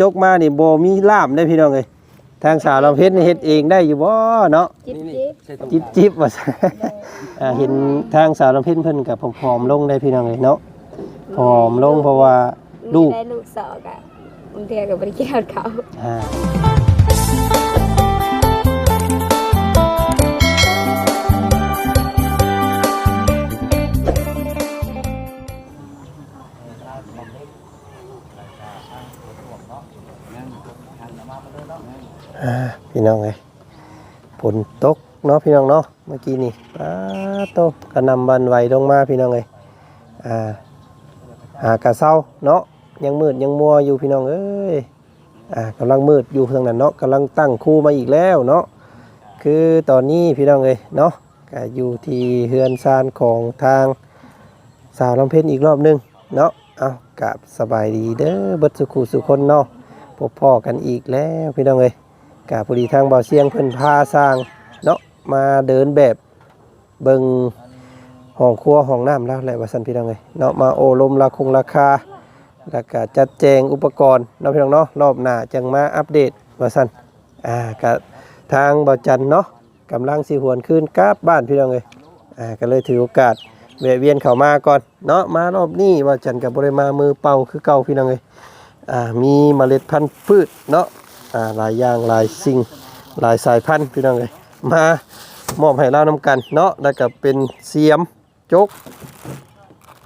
จกมานี่บ่มีล่ามได้พี่น้องเอ้ยทางสาวเราเพชรนี่เฮ็ดเองได้อยู่บ่เนาะจิ๊บนี่จิ๊บใส่ตรงจิบจิบว่าซั่นอ่าเห็นทางสาวลำเพ็ญเพิ่นกับผอมๆลงได้พี่น้องเลยเนาะผอมลงเพราะว่าลูก ได้ลูกสอกอะบางทีก็บ่ได้กินข้าวเขา อ่า พี่น้องเลยฝนตกเนาะพี่น้องเนาะเมื่อกี้นี่ป้าโตกกระนำบันไหวลงมาพี่น้องเลยอ่าหากะเศร้าเนาะยังมืดยังมัวอยู่พี่น้องเอ้ยอ่ากำลังมืดอยู่ทางนั้นเนาะกำลังตั้งคู่มาอีกแล้วเนาะคือตอนนี้พี่น้องเลยเนาะก็อยู่ที่เฮือนซานของทางสาวลำเพ็ญอีกรอบหนึงเนาะเอากับสบายดีเด้อเบิดสุขุสุคนเนาะพบพ่อกันอีกแล้วพี่น้องเลย กับพอดีทางเบาเสียงเพิ่นพาสร้างเนาะมาเดินแบบเบิงห้องครัวห้องน้ำแล้วแหละว่าสันพี่น้องเลยเนาะมาโอลมราคงราคาแล้วก็จัดแจงอุปกรณ์เนาะพี่น้องเนาะรอบหน้าจังมาอัปเดตว่าสันอ่าก็ทางบ่อจันเนาะกำลังสิหวนขึ้นกลับบ้านพี่น้องเลยอ่าก็เลยถือโอกาสแวะเวียนเข้ามาก่อนเนาะมารอบนี้บ่อจันกับบริมามือเป่าคือเก่าพี่น้องเลยอ่ามีเมล็ดพันธุ์พืชเนาะ อ่าหลายอย่างหลายสิ่งหลายสายพันธุ์พี่น้องเลยมามอบให้เรานำกันเนาะแล้วก็เป็นเสียมจก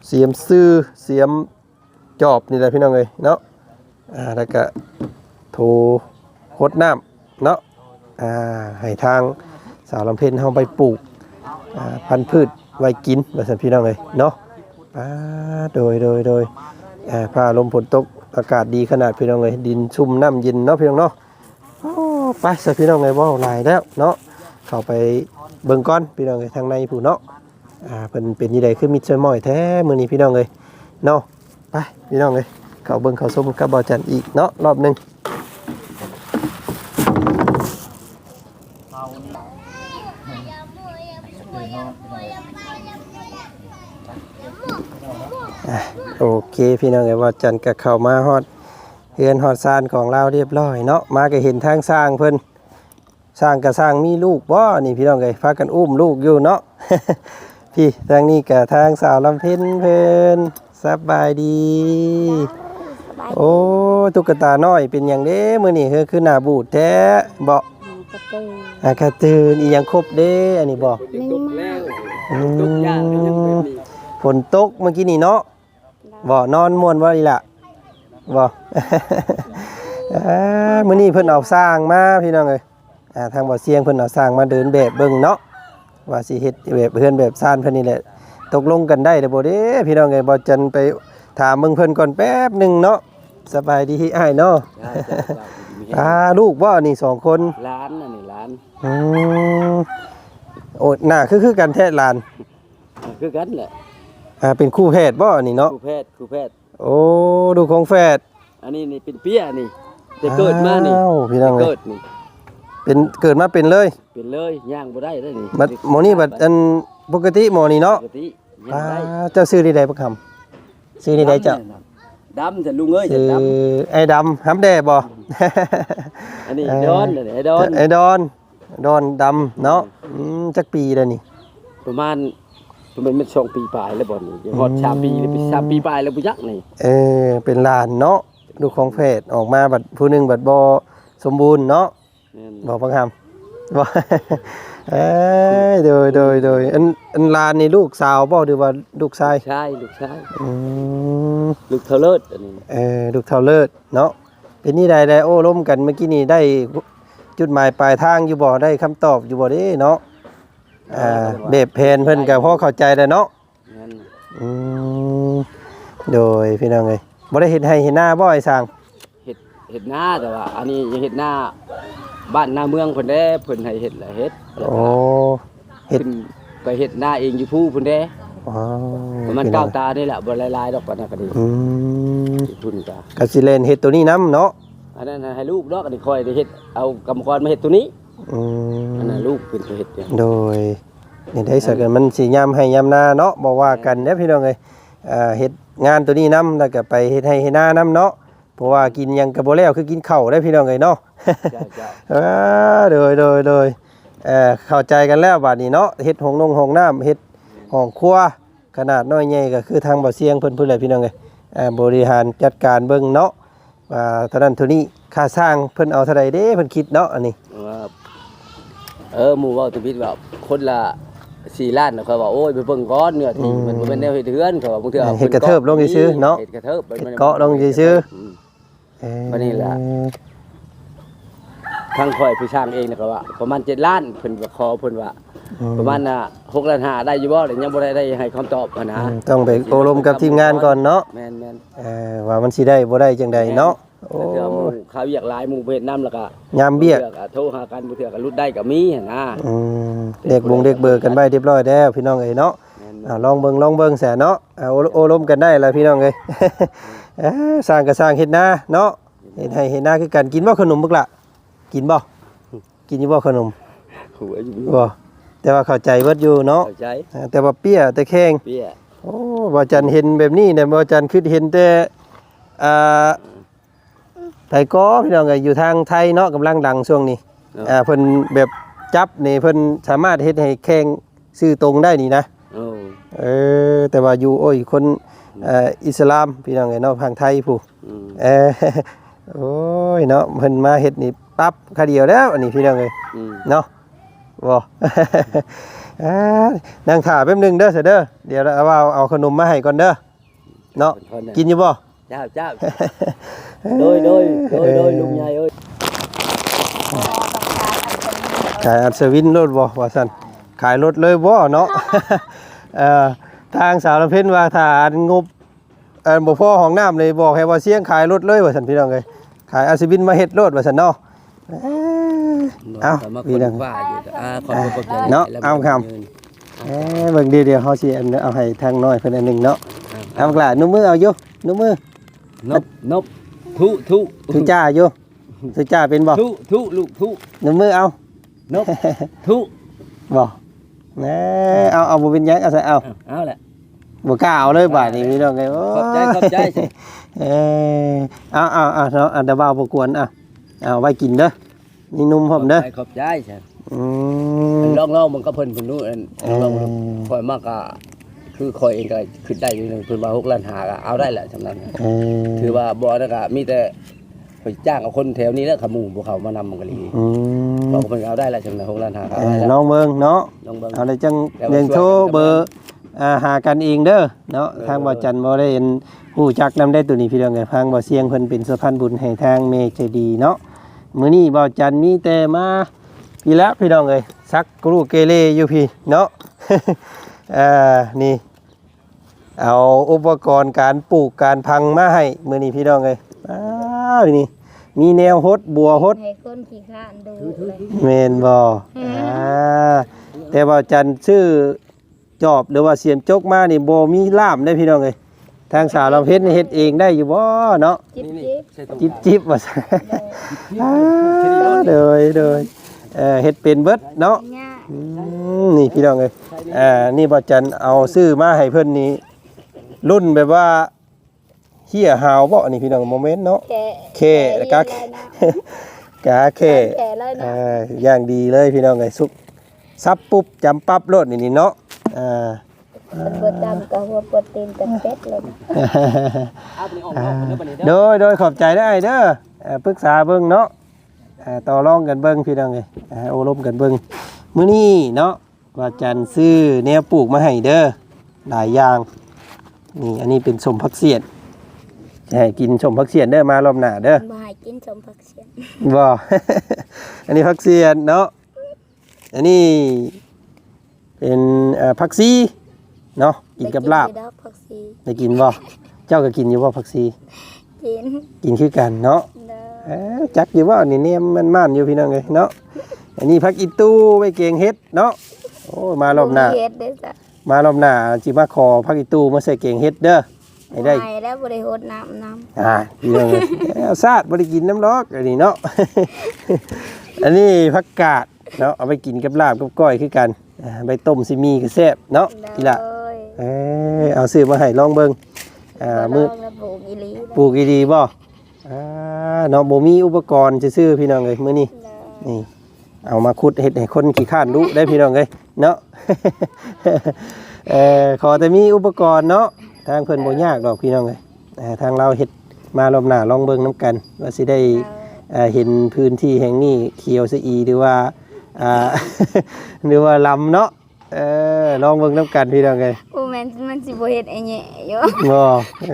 เสียมซื้อเสียมจอบนี่แหละพี่น้องเอ้ยเนาะอ่าแล้วก็โทหดน้ำเนาะอ่าให้ทางสาวลำเพ็ญเฮาไปปลูกอ่าพันธุ์พืชไว้กินว่าซั่นพี่น้องเอ้ยเนาะอ่าโดยโดยโดยอ่าฟ้าลมฝนตก อากาศดีขนาดพี่น้องเลยดินชุ่มน้ำเย็นเนาะพี่น้องเนาะไปซะพี่น้องเลยว่าหลายแล้วเนาะเข้าไปเบิ่งก้อนพี่น้องเลยทางในผู้เนาะอ่าเป็นเป็นยี่ใดคือมิดช่วยหมอยแท้มือนี้พี่น้องเลยเนาะไปพี่น้องเลยเขาเบิ่งเขาส้มกับบอจันอีกเนาะรอบหนึ่ง โอเคพี่น้องเลยบอจันกับเข้ามาฮอดเฮือนฮอดซานของเราเรียบร้อยเนาะมาก็เห็นทางสร้างเพิ่นสร้างกับสร้างมีลูกบ่นี่พี่น้องเลยพากันอุ้มลูกอยู่เนาะพี่ทางนี้กับทางสาวลำเพ็ญเพิ่นสบายดีสบายโอ้ตุ๊กตาน้อยเป็นอย่างเด้มื้อนี้คือคือหน้าบูดแท้บ่กระตืออากาตื่นอีหยังครบเด้อันนี้บ่ยังตกแล้วอืตกยากก็ยังเป็นมนี่ฝนตกเมื่อกี้นี่เนาะ บ่นอนม่วนบ่อีหล่ะบ่อ่ามื้อนี้เพิ่นเอาสร้างมาพี่น้องเอ้ยอ่าทางบ่อเสียงเพิ่นเอาสร้างมาเดินแบบเบิ่งเนาะว่าสิเฮ็ดแบบเฮือนแบบซ่านเพิ่นนี่แหละตกลงกันได้เด้อบ่เด้พี่น้องเอ้ยบ่จันไปถามเบิ่งเพิ่นก่อนแป๊บหนึงเนาะสบายดีอ้ายเนาะได้จ้ะจ้ะอ่าลูกบ่นี่สองคนร้านน่ะนี่ร้านอืมโอ้หน้าคือคือกันแท้หลานคือกันแหละ อ่าเป็นคู่แพทย์บ่นี่เนาะครูแพทย์ครูแพทย์ โอ้ดูของแฝดอันนี้นี่เป็นเปี้ยนี่แต่เกิดมานี่อ้าวพี่น้องเอ้เกิยดนี่เป็นเกิดมาเป็นเลยเป็นเลยย่างบ่ได้ได้นี่บัดหมอนี่บัดอันปกติหมอนี่เนาะปกติย่าอ่างได้เจ้าซื้อที่ใดบ่คำซื้อที่ใดเจ้าดำแต่ลุงเอ้ยจะซื้อดไอ้ดำหำแดบ่ำอันนี้ดอนอันนี้ไอ้ดอนไอ้ดอน ดอนดำเนาะอืมจักปีแล้วนี่ประมาณ ประมาณสองปีปลายแล้วบ่นี่เดี๋ยวฮอดอืมสามปีแล้วเป็นสามปีปลายแล้วบ่ยักนี่เออเป็นหลานเนาะดูของแฝดออกมาบัดผู้หนึงบัดบ่สมบูรณ์เนาะแม่นบอกบังคำบอกเอ้ยโดยโดยโดยอันอันหลานนี่ลูกสาวบ่หรือว่าลูกชายชายลูกชายอืมลูกเทาเลิศอันนี้เออลูกเท่าเลิศเนาะเป็นนี่ใดได้โอ้ล้มกันเมื่อกี้นี่ได้จุดหมายปลายทางอยู่บ่ได้คำตอบอยู่บ่เด้เนาะ อ่าเบบเพนเพิ่นก็พอเข้าใจแล้วเนาะนั่นอืมโดยพี่น้องเอ้ยบ่ได้เฮ็ดให้เห็นหน้าบ่ไอ้สร้างเห็ดเห็ดหน้าแต่ว่า อันนี้ยังเห็ดหน้าบ้านหน้าเมืองเพิ่นได้เพิ่นให้เห็ดแหละเห็ดแล้วโอ้ก็ขึ้นไปเห็ดหน้าเองอยู่ผู้เพิ่นได้อ๋อประมาณพี่น้เก้าองตานี่แหละบ่หลายๆดอกปานนั้นก็ดีอืมทุนก็ก็สิเล่นเฮ็ดตัวนี้นํเนาะอันนั้นให้ลูกดอกอันนี้คอยได้เฮ็ดเอากรรมกรมาเฮ็ดตัวนี้ อือันมนั้นลูกเป็นตัวเฮ็ดเนี่ยโดยนี่ได้สักกันมันสิยามให้ยามนาเนาะบ่ว่ากันเด้อพี่น้องเอ้ยอ่าเฮ็ดงานตัวนี้นํแล้วก็ไปเฮ็ดให้เฮ็ดนานํเนาะเพราะว่ากินหยังก็บ่แล้วคือกินข้าวได้พี่น้องเอ้ยเนาะ เจ้าเจ้าอ่าโดยโดยโดยเอ่อเข้าใจกันแล้วบัดนี้เนาะเฮ็ดห้องนงห้องน้ำเฮ็ดห้องครัวขนาดน้อยใหญ่ก็คือทางบ่เสียงเพิ่นพุ่นเลยพี่น้องเอ้ยเอ่อบริหารจัดการเบิ่งเนาะว่าเท่านั้นเท่านี้ค่าสร้างเพิ่นเอาเท่าใดเด้เพิ่นคิดเนาะอันนี้ ว่า เออหมู่เว้าตะพิดว่าคนละ4ล้านน่ะเขาว่าโอ้ยไปเบิ่งก้อนเนื้อที่มันบ่แม่นแนวเฮ็ดเฮือนเขาว่าบางเทื่อเฮ็ดกระเทิบลงซื่อๆเนาะเฮ็ดกระเทิบเฮ็ดเกาะลงซื่อ ม เอ่อวันนี้ล่ะ ทางข่อยผู้ช่างเองน่ะก็ว่าประมาณ7ล้านเพิ่นก็ขอเพิ่นว่า อืมประมาณน่ะ6ล้าน5ได้อยู่บ่แต่ยังบ่ได้ได้ให้คำตอบอะนะอืมต้องไปอบรมกับทีมงานก่อนเนาะแม่นแม่นเอ่อว่ามันสิได้บ่ได้จังใดเนาะ โอ้แต่เทื่อหมู่ข้าวเวียกหลายหมู่เฮ็ดนํแล้วก็ยามเบี้ยทื่อก็โทรหากันบ่เทื่อก็รุดได้ก็มีหันนะอืมเด็กบงเด็กเบอร์กันไว้เรียบร้อยแล้วพี่น้องเอ้ยเนาะแม่นอ่าลองเบิ่งลองเบิ่งแสเนาะอ่าโอโอลมกันได้แล้วพี่น้องเอ้ย เอ้อสร้างก็สร้างเฮ็ดนาเนาะเฮ็ดให้เฮ็ดนาคือกันกินบ่ขนมบึกละกินบ่กินอยู่บ่ขนมหัวอยู่บ่แต่ว่าเข้าใจเบิดอยู่เนาะเข้าใจอ่าแต่ว่าเปี้ยแต่แข้งเปี้ย โอ้บ่จันเห็นแบบนี้เนี่ยบ่จันคือเห็นแต่อ่า ไผก็พี่น้องเอ้ยอยู่ทางไทยเนาะกำลังดังช่วงนี้เนาะอ่าเพิ่นแบบจับนี่เพิ่นสามารถเฮ็ดให้แข้งซื้อตรงได้นี่นะโอ้เออแต่ว่าอยู่โอ้ยคนเอ่ออิสลามพี่น้องไงเนาะทางไทยผู้อืมเออโอ้ยเนาะเพิ่นมาเฮ็ดนี่ปั๊บคาเดียวแล้วอันนี้พี่น้องเอ้ยอืมเนาะบ่อ่านั่งถ่าแป๊บหนึงเด้อเสยเด้อเดี๋ยวเอาเอาเอาขนมมาให้ก่อนเด้อเนาะเพิ่นน่ะกินอยู่บ่ เจ้าเจ้าโดยโดยโดยโดยลุงใหญ่เอ้ยขายอัศวินรถบ่ว่าซั่นขายรถเลยบ่เนาะเอ่อทางสาวลำเพ็ญว่าถ้าอันงบเอ่อบ่พอห้องน้ำเลยบอกให้ว่าเสียงขายรถเลยว่าซั่นพี่น้องเอ้ยขายอัศวินมาเฮ็ดรถว่าซั่นเนาะเอ้ยเอ้ามาคพี่นน้องว่าอยู่อ่าขอบคุณขอบใจเนาะแล้วเอาครับเอ้ยเบิ่งเดี๋ยวเดี๋ยวเฮาสิอันเอาให้ทางน้อยเพิ่นอันหนึงเนาะเอาบักล่ะนุ่มมือเอาอยู่นุ่มมือ นบนบทุทุสุจ้าอยู่สุจ้าเป็นบ่ทุทุลูกทุนุ่มมือเอานบทุบ่แหน่เอาเอาบ่เป็นหยังเอาใส่เอาเอาแหละบ่กล้าเอาเลยบาดนี้พี่น้องเอ้ยโยขอบใจขอบใจสิเออเอาเอาเอาเนาะอันดาบาวบกวนอะเอาไว้กินเด้อนี่นุ่มผมเด้อขอบใจใช่อืมลองลองมันก็เพิ่นเพิ่นนู้นเอลองอคอยมากก็ คือคอยเองก็ขึ้นได้อยู่หนึงเพิ่นว่า6ล้านหาก็เอาได้แหละสำหรับเออถือว่าบ่นั่นก็มีแต่ไปจ้างเอาคนแถวนี้แล้วขมู่พวกเขามานำมันก็ดีอืมบอกเพิ่นเอาได้แหละสำหรับ6ล้านหาก็เอเอาอได้ลแล้วองเบิ่งเนาะ ลองเบิ่ง เอาเลยจังแต่ว่าเรียงโทรช่วยกันเบอร์อ่าหากันเองเด้อเนาะทางบ่จันบ่ได้เห็นผู้จักนำได้ตัวนี้พี่น้องไงทางบ่เสียงเพิ่นเป็นสะพานบุญให้ทางเมใจดีเนาะมื้อนี้บ่จันมีแต่มาพี่ละพี่น้องเอ้ยซักกรูเกเรอยู่พี่เนาะอ่านี่ เอาอุปกรณ์การปลูกการพังมาให้มื้อนี้พี่น้องเอ้ยอ้าวนี่มีแนวฮดบัวฮดให้คนขี้ข้านดูเลยเมนบ่อ่าแต่ว่าจันชื่อจอบหรือว่าเสียมจกมานี่บ่มีล่ามได้พี่น้องเอ้ยทางสาวลำเพชรนี่เฮ็ดเองได้อยู่บ่เนาะจิ๊บนี่จิ๊บใส่ตรงจิบจิบว่าซั่นอ่าเดยเดยเอ่อเฮ็ดเป็นเบิดเนาะง่ายอืมนี่พี่น้องเอ้ยอ่านี่บ่จันเอาซื้อมาให้เพิ่นนี่ รุ่นแบบว่าเหี้ยหาวบ่อันนี้พี่น้องโมเมนต์เนาะแกะเคแล้วก็แะเลยนะกาเคแกะเลยนะอ่าอย่างดีเลยพี่น้องไงสุกซับปุ๊บจำปั๊บโลดนี่นี่เนาะอ่ามันปวดดำกับหัวปวดตีนกับเป็ดเลยนะเอาไปนี่ออกนอกเด้อบัดนี้โดเด้อยโดยขอบใจได้เด้อเอ่อปรึกษาเบิ่งเนาะอ่าต่อรองกันเบิ่งพี่น้องไงอ่าโอลมกันเบิ่งมื้อนี้เนาะว่าจันซื้อแนวปลูกมาให้เด้อหลายอย่าง นี่อันนี้เป็นสมพักเสียนจะให้กินสมพักเสียนเด้อมารอบหน้าเด้อมาให้กินสมผักเสียนบ่ อันนี้พักเสียนเนาะอันนี้เป็นเอ่อผักซีเนาะกินกับลาบได้กินอยู่ดอกผักชีได้กินบ่เจ้าก็กินอยู่บ่ผักซีกินกินคือกันเนาะ เด้อเอ้อจักอยู่บ่นี่เนี่ยมันม่านอยู่พี่น้องเอ้ยเนาะ อันนี้ผักอีตู้ไว้เกงเฮ็ดเนาะ โอ้ยมารอบหน้า เฮ็ดได้อจ้ะ มารอบหน้าสิมาขอผักอีตู้มาใส่เกงเฮ็ดเด้อให้ได้ม่แล้วบ่ได้โหดน้ำน้อ่าพี่น้องเอ้ยเอาซาดบ่ได้กินน้ำลอกอันนี้เนาะ อันนี้ผักกาดเนาะเอาไปกินกับลาบกับก้อยคือกันอ่าไปต้มซิมีก็แซ่บเนาะำทีละเด้อเออเอาซื้อมาให้ลองเบิ่งอ่าบ่มือลองแล้วปลูกอีหลีปลูกดีๆบ่อ่าเนาะบ่มีอุปกรณ์ซื่อๆพี่น้องเอ้ยมื้อนี้โดยนี่เอามาขุดเฮ็ดให้คนขี้ข้านรู้ได้พี่น้องเอ้ย เนาะเอ่อขอแต่มีอุปกรณ์เนาะทางเพิ่นบ่ยากดอกพี่น้องเอ้ยอ่าทางเราเฮ็ดมารอบหน้าลองเบิ่งนํกัน ว่าสิได้โดยเอ่อเห็นพื้นที่แห่งนี้เขียวสะอีหรือว่าอ่า หรือว่าลำเนาะเออลองเบิ่งนํกันพี่น้องเอ้ย โอ้แม่นมันสิบ่เฮ็ดไอ้แหน่อยู่ บ่เอ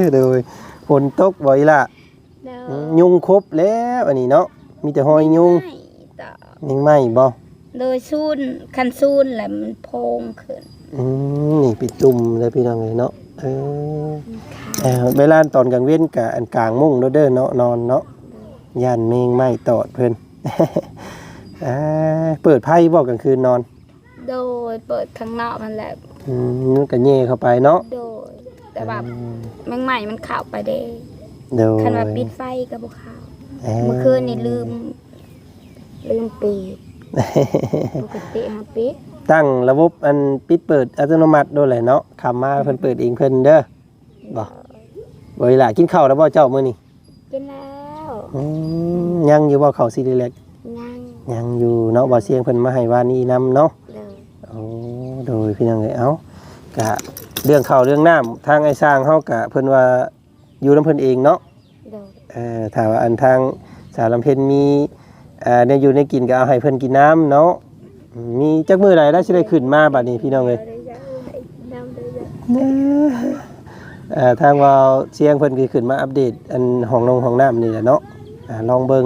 อโดยฝนตกบ่อีล่ะโดอืยมยุงครบแล้วอันนี้เนาะมีแต่หอยยุงไม่ต่อยิงไหมบ่ โดยซูนคันซูนแล้วมันโพงขึ้นอืมนี่ปิดตุ่มเลยพี่น้องเอ้ยเนาะเออเออเวลาตอนกลางเว้นกะอันกลางมุ้งเด้อเด้อเนาะนอนเนาะย่านเมงไหม้ตอดเพิ่นอ่าเปิดไพ่บ่กลางคืนนอน โดยเปิดข้างนอกมันแหละอืมก็แย่เข้าไปเนาะโดย แต่ว่าแมงใหม่มันเข้าไปเด้เดี๋ยวคันว่าปิดไฟก็บ่เข้าเมื่อคืนนี่ลืม ลืมปิด ปกติฮะปิดตั้งระบบอันปิดเปิดอัตโนมัติด้วยแหละเนาะคำมาเพิ่นเปิดเองเพิ่นเด้อบ่บ่อีหล่ะกินข้าวแล้วบ่เจ้ามื้อนี้กินแล้วอืมยังอยู่บ่ข้าวซีดีเล็กยังยังอยู่เนาะบ่เสียงเพิ่นมาให้วานี้นํเนาะเลยโอ้โดยพี่น้องเอ้ยเอ้ากะเรื่องข้าวเรื่องน้ำทางไอ้สร้างเฮากะเพิ่นว่าอยู่นํเพิ่นเองเนาะโดยเอ่อถ้าว่าอันทางสารลำเพ็ญมีเอ่อในอยู่ในกินก็เอาให้เพิ่นกินน้ำเนาะมีจักมือใดแล้วสิได้ขึ้นมาบัดนี้พี่น้องเอ้ยเลยเอ่อทางว่าเสียงเพิ่นคือขึ้นมาอัปเดตอันห้องนงห้องน้ำนี่แหละเนาะอ่าลองเบิ่ง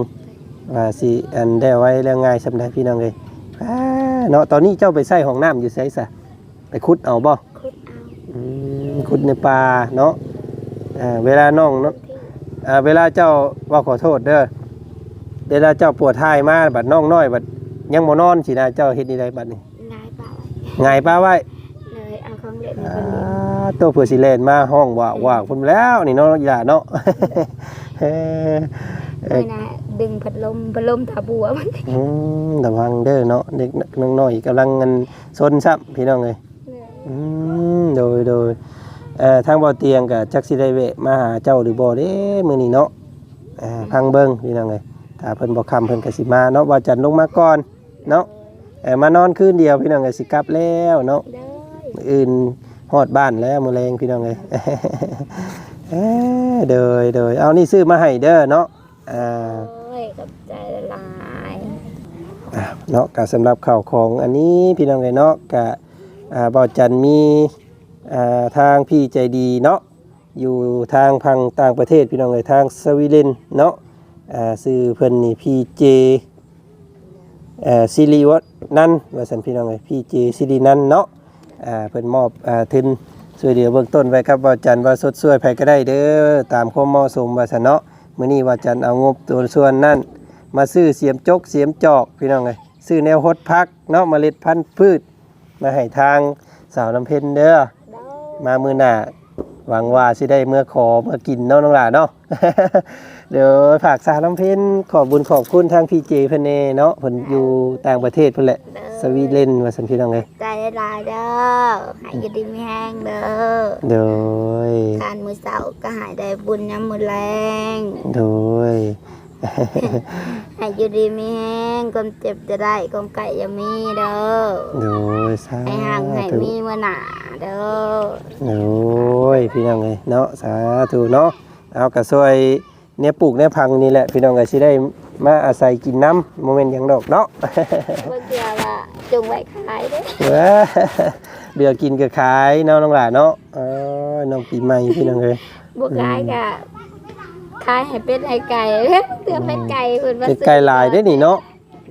ว่าสิอันได้ไว้แล้วง่ายสำาใดพี่น้องเอ้ยอ่าเนาะตอนนี้เจ้าไปใส่ห้องน้ำอยู่ไสซะไปขุดเอาบ่คุดเอาอืมขุดในป่าเนาะอ่าเวลาน้องเนาะอ่าเวลาเจ้าว่าขอโทษเด้อ เวลาเจ้าปวดท้ายมาบัดน้องน้อยบัดยังบ่นอนสินะเจ้าเฮ็ดนี่ได้บัดนี้นายเปล่าไงป้าไว้เลยเอาของเล่นอ่มาเล่นาตัวเผื่อสิเลนมาห้องว่าว่าพุ่นแล้วนี่เนาะอย่าเนาะ เออเอไม่อนะดึงพัดลมพัดลมถาบัวมันอืมระวังเด้อเนาะเด็กน้องน้อยกำลังเงินซนซ้ำพี่น้องเอ้ยอืมโดยโดยเอ่อทางบ่อเตียงกับจักสิได้เวะมาหาเจ้าหรือบ่เด้มื้อนี้เนาะเอ่อพังเบิ่งพี่น้องเอ้ย ถ้าเพิ่นบ่ค้ำเพิ่นก็สิมาเนาะว่าจันทร์ลงมาก่อนเนาะเอ่อมานอนคืนเดียวพี่น้องเอ้ยสิกลับแล้วเนาะเด้อมื้ออื่นฮอดบ้านแล้วมื้อแลงพี่น้องเอ้ย เอ้อเดยเดยเอานี่ซื้อมาให้เด้อเนาะอ่า โอ้ยกับใจละลายอะเนาะก็สำหรับข่าวของอันนี้พี่น้องเอ้ยเนาะก็อ่าบ่อจันทร์มีอ่าทางพี่ใจดีเนาะอยู่ทางพังต่างประเทศพี่น้องเลยทางสวีเดนเนาะ อ่าซื้อเพิ่นนี่พี่เจเอ่อซิริวัฒนันว่าสันพี่น้องเลยพี่เจซิรินันเนาะอ่าเพิ่นมอบอ่าทุนช่วยเหลือเบื้องต้นไว้ครับว่าจันว่าสดช่วยไผก็ได้เด้อตามความเหมาะสมว่าซั่นเนาะมื้อนี้ว่าจันเอางบตัวส่วนนั้นมาซื้อเสียมจกเสียมจอกพี่น้องเลยซื้อแนวฮดพักเนาะเมล็ดพันธุ์พืช มาให้ทางสาวน้ำเพ็ญเด้อเด้อมามือหน้าหวังว่าสิได้เมื่อขอเมื่อกินเนาะน้องหลาเนาะ เดี๋ยวฝากสาวน้ำเพ็ญขอบบุญขอบคุณทางพีเจเพิ่นเน่เนาะเพิ่นอยู่ต่างประเทศเพิ่นแหละเด้อสวีเดนว่าซั่นพี่น้องเอ้ยใจละลายเด้อหายอยู่ดีไม่แห้งเด้อโดยการมือเสาร์ก็หายได้บุญย้ำมือแรงโดยหายอยู่ดีไม่แห้งความเจ็บจะได้ความไก่อย่ามีเด้อโดยสาให้ห่างให้ธุมีเมื่อหนาเด้อโอ้ยพี่น้องเอ้ยเนาะสาธุเนาะเอากระซวย เนี่ยปลูกเนี่ยพังนี่แหละพี่น้องก็สิได้มาอาศัยกินน้ำโมเมนต์หยังดอกเนาะเมื่อกี้ว่าจุงไว้ขายเด้อเว้อเดือกินก็ขายเนาะน้องหลานเนาะเออน้องปีใหม่พี่น้องเอ้ยบวกขายกะขายให้เป็ดให้ไก่เพื่อเป็ดไก่เพิ่นมาเป็ดซื้อไก่ลายได้นี่เนาะ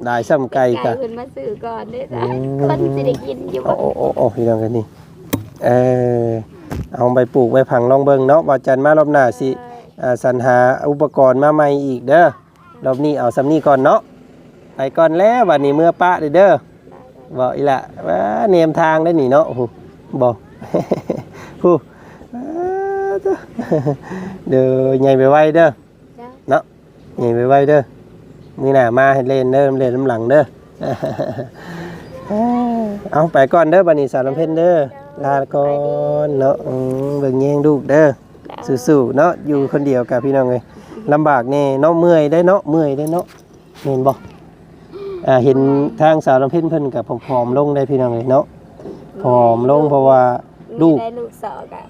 ลายซ้ำไก่ไก่กะ เพิ่นมาซื้อก่อนเด้อจ้ะอืม คนสิได้กินอยู่โอ้บ่โอ้โอ้โอ้พี่น้องกันนี่เออเอาไปปลูกไปผังลองเบิ่งเนาะว่าจันทร์มารอบหน้าสิอ่าสรรหาอุปกรณ์มาใหม่อีกเด้อรอบนี้เอาสำนีก่อนเนาะไปก่อนแล้วบัดนี้เมื่อปะเด้อเด้อบอกอีละว่าเนมทางได้นี่เนาะโอ้โหบอกฮู้เด้อเด้อใหญ่ไปไว้เด้อเนาะใหญ่ไปไว้เด้อมือหน้ามาให้เล่นเด้อเล่นน้ำหลังเด้อเอาไปก่อนเด้อบันนี้สาวลำเพ็ญเด้อลาก่อนเนาะเบิ่งแยงลูกเด้อ สู้ๆเนาะอยู่คนเดียวกับพี่น้องเลยลำบากแน่เนาะเมื่อยได้เนาะเมื่อยได้เนาะเห็นบ่อ่าเห็นทางสาวลำเพ็ญเพิ่นกับผอมๆลงได้พี่น้องเลยเนาะผอมลงเพราะว่าลูกได้ลูกสาวกะ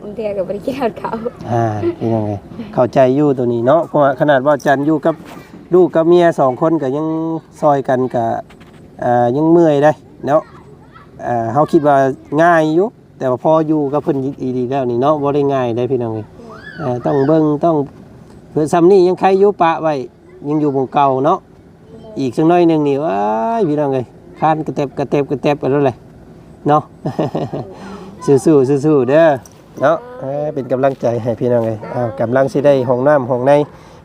บางเทีก็บ่ได้กินข้าวเขาอ่าพี่น้องเลยเข้าใจอยู่ตัวนี้เนาะเพราะว่าขนาดว่าจันอยู่กับลูกกับเมียสองคนก็ยังซอยกันกับอ่ายังเมื่อยได้เนาะอ่าเฮาคิดว่าง่ายอยู่ แต่ว่าพออยู่กับเพิ่นอีดีแล้วนี่เนาะบ่ได้ง่ายได้พี่น้องเลยเอ่อต้องเบิ่งต้องเพื่อซ้ำนี่ยังใครอยู่ปะไว้ยังอยู่หมู่เก่าเนาะอีกสักหน้อยหนึงนี่ว้ายพี่น้องเอ้ยคานกระเตบกระเตบกระเตบไปแล้วเลยเนาะ สู้ๆสู้ๆเด้อเนาะเอ้ยเป็นกำลังใจให้พี่น้องเอ้ยอ้าวกำลังสิได้ห้องน้ำห้องใน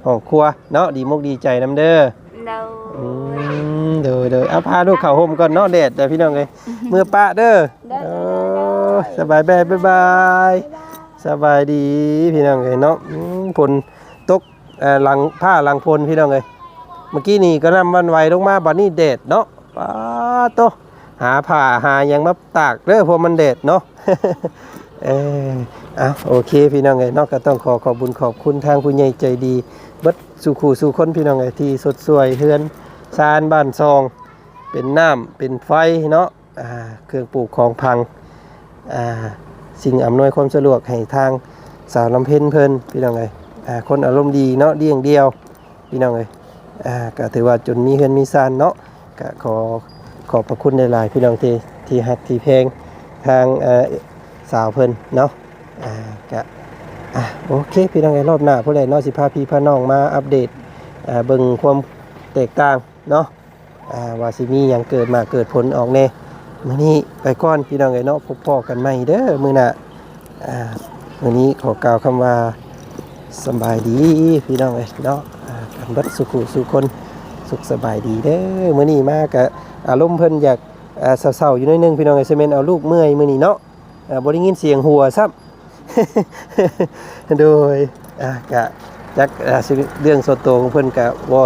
ห้องครัวเนาะดีมุกดีใจนํเด้อเราอืมเด้อเด้อเอาพาลูกเข้าห่มก่อนเนาะแดดเด้อพี่น้องเอ้ยเมื่อปะเด้อโอ้ ยสบายบายบ๊ายบายสบายดีพี่น้องเอ้ยเนาะอืมฝนตกหลังผ้าหลังพลพี่น้องเอ้ยเมื่อกี้นี่ก็นำวันไหวลงมาบัดนี้แดดเนาะป้าโตหาผ้าหายังมาตากเด้อพราะมันแดดเนาะเอออะโอเคพี่น้องเอ้ยเนาะก็ต้องขอขอบคุญขอบคุณทางผู้ใหญ่ใจดีเบิดสู่ขู่สู่คนพี่น้องเอ้ยที่สดสวยเฮือนชานบ้านซอง เป็นน้ำเป็นไฟเนาะเครื่องปลูกของพัง สิ่งอำนวยความสะดวกให้ทางสาวลำเพ็ญเพิ่นพี่น้องเอ้ยคนอารมณ์ดีเนาะเดี่ยงเดียวพี่น้องเอ้ยก็ถือว่าจนมีเฮือนมีซานเนาะก็ขอขอบพระคุณหลายๆพี่น้องที่ที่ฮักที่เพลงทางสาวเพิ่นเนาะก็อะโอเคพี่น้องเอ้ยรอบหน้าผู้ใดเนาะสิพาพี่พาน้องมาอัปเดตเบิ่งความแตกต่างเนาะว่าสิมีหยังเกิดมาเกิดผลออกแน่ มื้อนี้ไปก่อนพี่น้องเอ้เนาะพบพ่อกันใหม่เด้อมื้อหน้าอ่ามื้อนี้ขอกล่าวคำว่าสบายดีพี่น้องเอ้ยเนาะอ่ากันบิดสุขสุคนสุขสบายดีเด้อมื้อนี้มากะอารมณ์เพิ่นอยากเศร้าๆอยู่น้อยหนึงพี่น้องเอ้ยซิเมนเอาลูกเมื่อยมื้อนี้เนาะบ่ได้ยินเสียงหัวซ้ำโดยกะจักเรื่องส่วนตัวของเพิ่อนกะบ่า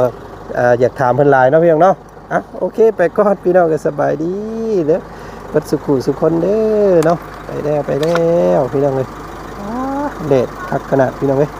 อยากถามเพิ่นลายเนาะพี่น้องเนาะอะโอเค ไปก่อนพี่น้องก็สบายดี เด้อปัดสุขุสุคนเด้อเนาะไปแล้วไปแล้วพี่น้องเลยอ้าเด็ดคักขนาดพี่น้องเลย